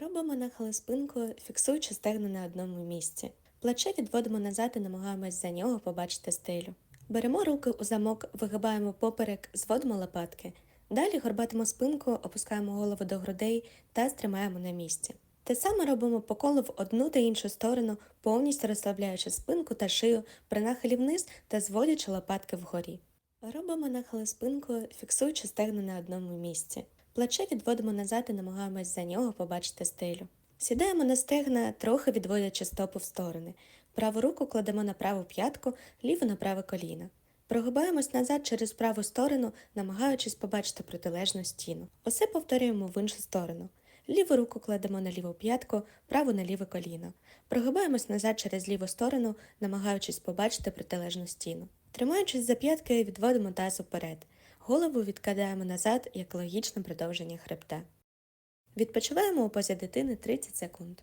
Робимо нахили спинкою, фіксуючи стегна на одному місці. Плече відводимо назад і намагаємось за нього побачити стелю. Беремо руки у замок, вигибаємо поперек, зводимо лопатки. Далі горбатимо спинку, опускаємо голову до грудей та стримаємо на місці. Те саме робимо по колу в одну та іншу сторону, повністю розслабляючи спинку та шию при нахилі вниз та зводячи лопатки вгорі. Робимо нахили спинкою, фіксуючи стегна на одному місці. Плече відводимо назад і намагаємось за нього побачити стелю. Сідаємо на стегна, трохи відводячи стопу в сторони. Праву руку кладемо на праву п'ятку, ліву на праве коліно. Прогибаємось назад через праву сторону, намагаючись побачити протилежну стіну. Усе повторюємо в іншу сторону. Ліву руку кладемо на ліву п'ятку, праву на ліве коліно. Прогибаємось назад через ліву сторону, намагаючись побачити протилежну стіну. Тримаючись за п'ятки, відводимо таз уперед. Голову відкидаємо назад як логічне продовження хребта. Відпочиваємо у позі дитини 30 секунд.